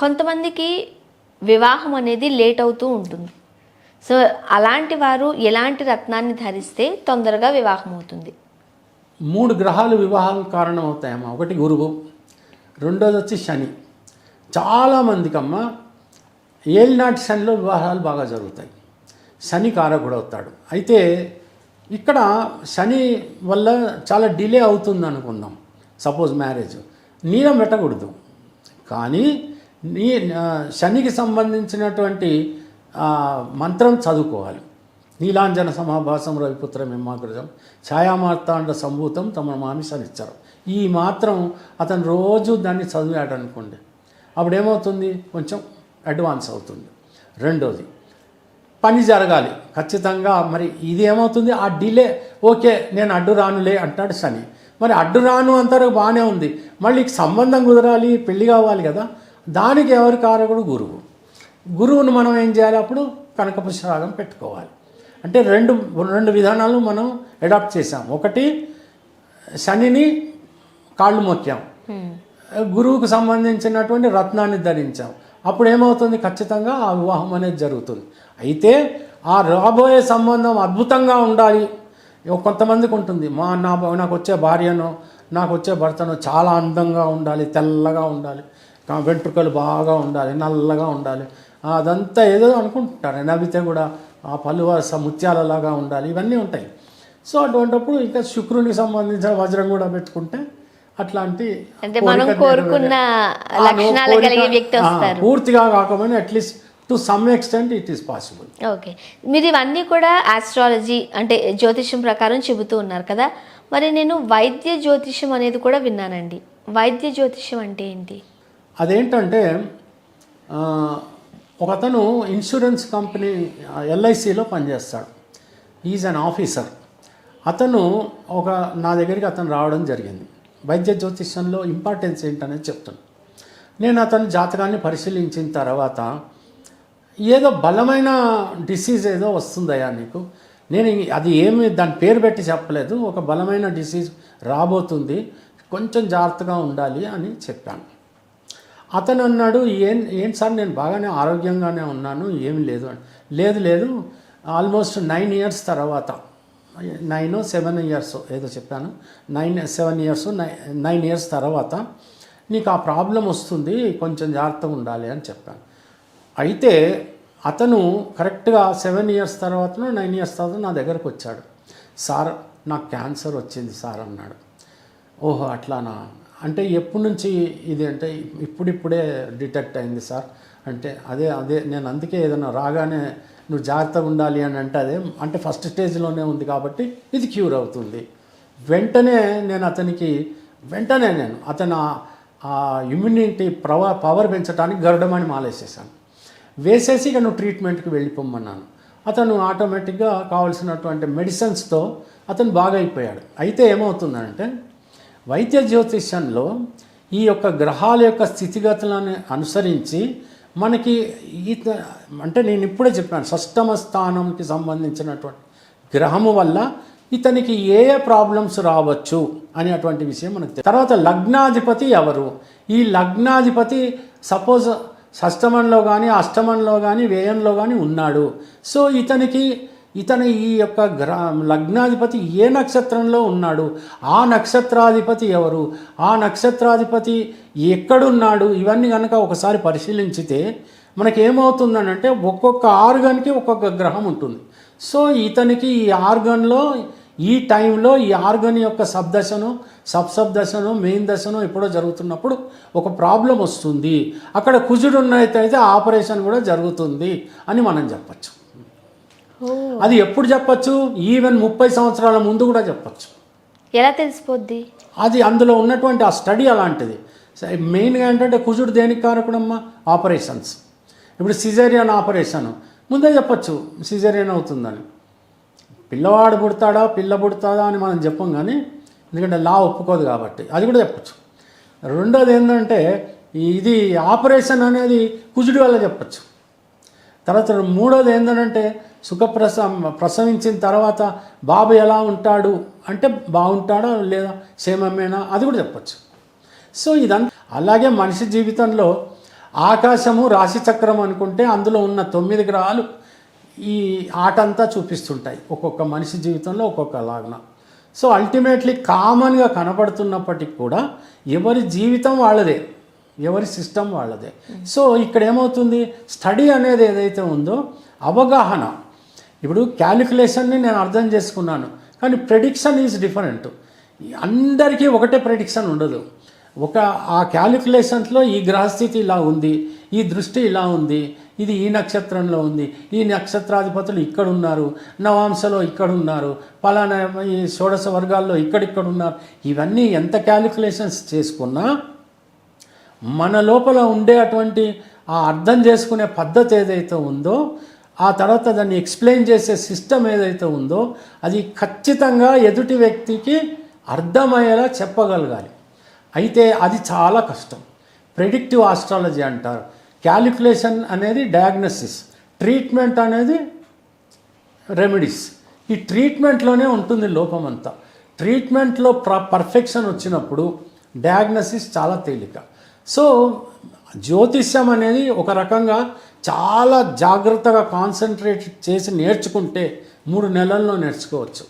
కొంతమందికి వివాహం అనేది లేట్ అవుతూ ఉంటుంది. సో అలాంటి వారు ఎలాంటి రత్నాన్ని ధరిస్తే తొందరగా వివాహం అవుతుంది? మూడు గ్రహాలు వివాహాలకు కారణం అవుతాయమ్మా ఒకటి గురువు రెండోది వచ్చి శని. చాలామందికి ఏలినాటి శనిలో వివాహాలు బాగా జరుగుతాయి. శని కారకుడు అవుతాడు అయితే ఇక్కడ శని వల్ల చాలా డిలే అవుతుంది అనుకుందాం సపోజ్ మ్యారేజ్. నీలం పెట్టకూడదు కానీ నీ శనికి సంబంధించినటువంటి మంత్రం చదువుకోవాలి. నీలాంజన సమాభాసం రవిపుత్ర మిమ్మాకృతం ఛాయామార్తాండ సంభూతం తమ మామిషనిచ్చారు ఈ మాత్రం అతను రోజు దాన్ని చదివాడు అనుకోండి. అప్పుడు ఏమవుతుంది కొంచెం అడ్వాన్స్ అవుతుంది. రెండోది పని జరగాలి. ఖచ్చితంగా మరి ఇది ఏమవుతుంది ఆ డిలే ఓకే నేను అడ్డు రానులే అంటాడు శని. మరి అడ్డు రాను అంటారు బాగానే ఉంది. మళ్ళీ సంబంధం కుదరాలి పెళ్ళి కావాలి కదా. దానికి ఎవరి కారకుడు? గురువు. గురువును మనం ఏం చేయాలి అప్పుడు? కనకపుష్పరాగం పెట్టుకోవాలి. అంటే రెండు రెండు విధానాలు మనం అడాప్ట్ చేసాం ఒకటి శనిని కాళ్ళు మొక్కాం గురువుకు సంబంధించినటువంటి రత్నాన్ని ధరించాం. అప్పుడు ఏమవుతుంది? ఖచ్చితంగా ఆ వివాహం అనేది జరుగుతుంది. అయితే ఆ రాబోయే సంబంధం అద్భుతంగా ఉండాలి. కొంతమందికి ఉంటుంది. మా నా నాకు వచ్చే భార్యను నాకు వచ్చే భర్తను చాలా అందంగా ఉండాలి తెల్లగా ఉండాలి. వెంట్రుకలు బాగా ఉండాలి నల్లగా ఉండాలి. అదంతా ఏదో అనుకుంటుంటారు నవ్వితే కూడా ఆ పలు ముత్యాలలాగా ఉండాలి. ఇవన్నీ ఉంటాయి. సో అటువంటిప్పుడు ఇంకా శుక్రునికి సంబంధించిన వజ్రం కూడా పెట్టుకుంటే అట్లాంటి పూర్తిగా కాకపోయినా at least to some extent it is possible. Okay. మీరు ఇవన్నీ కూడా ఆస్ట్రాలజీ అంటే జ్యోతిష్యం ప్రకారం చెబుతూ ఉన్నారు కదా. మరి నేను వైద్య జ్యోతిష్యం అనేది కూడా విన్నానండి. వైద్య జ్యోతిష్యం అంటే ఏంటి? అదేంటంటే ఒకతను ఇన్సూరెన్స్ కంపెనీ ఎల్ఐసిలో పనిచేస్తాడు. ఈజ్ అన్ ఆఫీసర్ అతను ఒక నా దగ్గరికి అతను రావడం జరిగింది. వైద్య జ్యోతిష్యంలో ఇంపార్టెన్స్ ఏంటనేది చెప్తాను నేను అతని జాతకాన్ని పరిశీలించిన తర్వాత ఏదో బలమైన డిసీజ్ ఏదో వస్తుందయ్యా నీకు. నేను అది ఏమి దాని పేరు పెట్టి చెప్పలేదు. ఒక బలమైన డిసీజ్ రాబోతుంది. కొంచెం జాగ్రత్తగా ఉండాలి అని చెప్పాను. అతను అన్నాడు ఏం ఏం సార్ నేను బాగానే ఆరోగ్యంగానే ఉన్నాను. ఏమి లేదు అని. లేదు లేదు. ఆల్మోస్ట్ నైన్ ఇయర్స్ తర్వాత. నైన్ సెవెన్ ఇయర్స్ ఏదో చెప్పాను. Nine seven years nine years తర్వాత నీకు ఆ ప్రాబ్లం వస్తుంది. కొంచెం జాగ్రత్తగా ఉండాలి అని చెప్పాను. అయితే అతను కరెక్ట్గా సెవెన్ ఇయర్స్ తర్వాతనో నైన్ ఇయర్స్ తర్వాత నా దగ్గరకు వచ్చాడు. సార్ నాకు క్యాన్సర్ వచ్చింది సార్ అన్నాడు. ఓహో అట్లానా? అంటే ఎప్పటి నుంచి ఇది అంటే ఇప్పుడిప్పుడే డిటెక్ట్ అయింది సార్. అంటే అదే అదే నేను అందుకే ఏదైనా రాగానే నువ్వు జాగ్రత్తగా ఉండాలి అని అంటే అదే అంటే ఫస్ట్ స్టేజ్లోనే ఉంది కాబట్టి ఇది క్యూర్ అవుతుంది. వెంటనే నేను అతనికి వెంటనే నేను అతను ఆ- ఆ ఇమ్యూనిటీ ప్రవ పవర్ పెంచడానికి గరుడమని మాలేసేసాను వేసేసి ఇక నువ్వు ట్రీట్మెంట్కి వెళ్ళిపోమన్నాను. అతను ఆటోమేటిక్గా కావాల్సినటువంటి మెడిసిన్స్తో అతను బాగా అయిపోయాడు. అయితే ఏమవుతుందంటే వైద్య జ్యోతిష్యంలో ఈ యొక్క గ్రహాల యొక్క స్థితిగతులను అనుసరించి మనకి ఈత అంటే నేను ఇప్పుడే చెప్పాను షష్టమ స్థానంకి సంబంధించినటువంటి గ్రహము వల్ల ఇతనికి ఏ ఏ ప్రాబ్లమ్స్ రావచ్చు అనేటువంటి విషయం మనకు తర్వాత లగ్నాధిపతి ఎవరు? ఈ లగ్నాధిపతి సపోజ్ షష్టమంలో కానీ అష్టమంలో కానీ వ్యయంలో కానీ ఉన్నాడు. సో ఇతనికి ఇతని ఈ యొక్క గ్ర లగ్నాధిపతి ఏ నక్షత్రంలో ఉన్నాడు? ఆ నక్షత్రాధిపతి ఎవరు? ఆ నక్షత్రాధిపతి ఎక్కడున్నాడు? ఇవన్నీ కనుక ఒకసారి పరిశీలించితే మనకి ఏమవుతుందనంటే ఒక్కొక్క ఆర్గన్కి ఒక్కొక్క గ్రహం ఉంటుంది. సో ఇతనికి ఈ ఆర్గన్లో ఈ టైంలో ఈ ఆర్గన్ యొక్క సబ్దశను సబ్ దశను మెయిన్ దశను ఎప్పుడో జరుగుతున్నప్పుడు ఒక ప్రాబ్లం వస్తుంది. అక్కడ కుజుడు ఉన్నట్టయితే ఆపరేషన్ కూడా జరుగుతుంది అని మనం చెప్పచ్చు. అది ఎప్పుడు చెప్పచ్చు? ఈవెన్ ముప్పై సంవత్సరాల ముందు కూడా చెప్పచ్చు. ఎలా తెలిసిపోద్ది? అది అందులో ఉన్నటువంటి ఆ స్టడీ అలాంటిది. మెయిన్గా ఏంటంటే కుజుడు దేనికి కారకుడమ్మా? ఆపరేషన్స్. ఇప్పుడు సిజేరియన్ ఆపరేషన్. ముందే చెప్పచ్చు సిజేరియన్ అవుతుందని. పిల్లవాడు పుడతాడా పిల్ల పుడతాడా అని మనం చెప్పం కానీ ఎందుకంటే లా ఒప్పుకోదు కాబట్టి. అది కూడా చెప్పచ్చు. రెండోది ఏంటంటే ఇది ఆపరేషన్ అనేది కుజుడి వల్ల చెప్పచ్చు. తర్వాత మూడోది ఏంటంటే సుఖప్రస ప్రసవించిన తర్వాత బాబు ఎలా ఉంటాడు అంటే బాగుంటాడా లేదా క్షేమమేనా అది కూడా చెప్పచ్చు. సో ఇదంతా అలాగే మనిషి జీవితంలో ఆకాశము రాశిచక్రం అనుకుంటే అందులో ఉన్న తొమ్మిది గ్రహాలు ఈ ఆటంతా చూపిస్తుంటాయి. ఒక్కొక్క మనిషి జీవితంలో ఒక్కొక్క లాగ్న. సో అల్టిమేట్లీ కామన్గా కనపడుతున్నప్పటికి కూడా ఎవరి జీవితం వాళ్ళదే. ఎవరి సిస్టమ్ వాళ్ళదే. సో ఇక్కడ ఏమవుతుంది స్టడీ అనేది ఏదైతే ఉందో అవగాహన. ఇప్పుడు క్యాలిక్యులేషన్ని నేను అర్థం చేసుకున్నాను. కానీ ప్రెడిక్షన్ ఈజ్ డిఫరెంట్. అందరికీ ఒకటే ప్రెడిక్షన్ ఉండదు. ఒక ఆ క్యాలిక్యులేషన్స్లో ఈ గ్రహస్థితి ఇలా ఉంది ఈ దృష్టి ఇలా ఉంది ఇది ఈ నక్షత్రంలో ఉంది. ఈ నక్షత్రాధిపతులు ఇక్కడ ఉన్నారు నవాంశలో ఇక్కడ ఉన్నారు పలానా ఈ షోడశ వర్గాల్లో ఇక్కడిక్కడున్నారు. ఇవన్నీ ఎంత క్యాలిక్యులేషన్స్ చేసుకున్నా మన లోపల ఉండే అటువంటి ఆ అర్థం చేసుకునే పద్ధతి ఏదైతే ఉందో ఆ తర్వాత దాన్ని ఎక్స్ప్లెయిన్ చేసే సిస్టమ్ ఏదైతే ఉందో అది ఖచ్చితంగా ఎదుటి వ్యక్తికి అర్థమయ్యేలా చెప్పగలగాలి. అయితే అది చాలా కష్టం. ప్రెడిక్టివ్ ఆస్ట్రాలజీ అంటారు. క్యాలిక్యులేషన్ అనేది డయాగ్నోసిస్ ట్రీట్మెంట్ అనేది రెమెడీస్. ఈ ట్రీట్మెంట్లోనే ఉంటుంది లోపం అంతా ట్రీట్మెంట్లో ప్ర పర్ఫెక్షన్ వచ్చినప్పుడు డయాగ్నోసిస్ చాలా తేలిక. సో జ్యోతిష్యం అనేది ఒక రకంగా చాలా జాగ్రత్తగా కాన్సన్ట్రేట్ చేసి నేర్చుకుంటే మూడు నెలల్లో నేర్చుకోవచ్చు.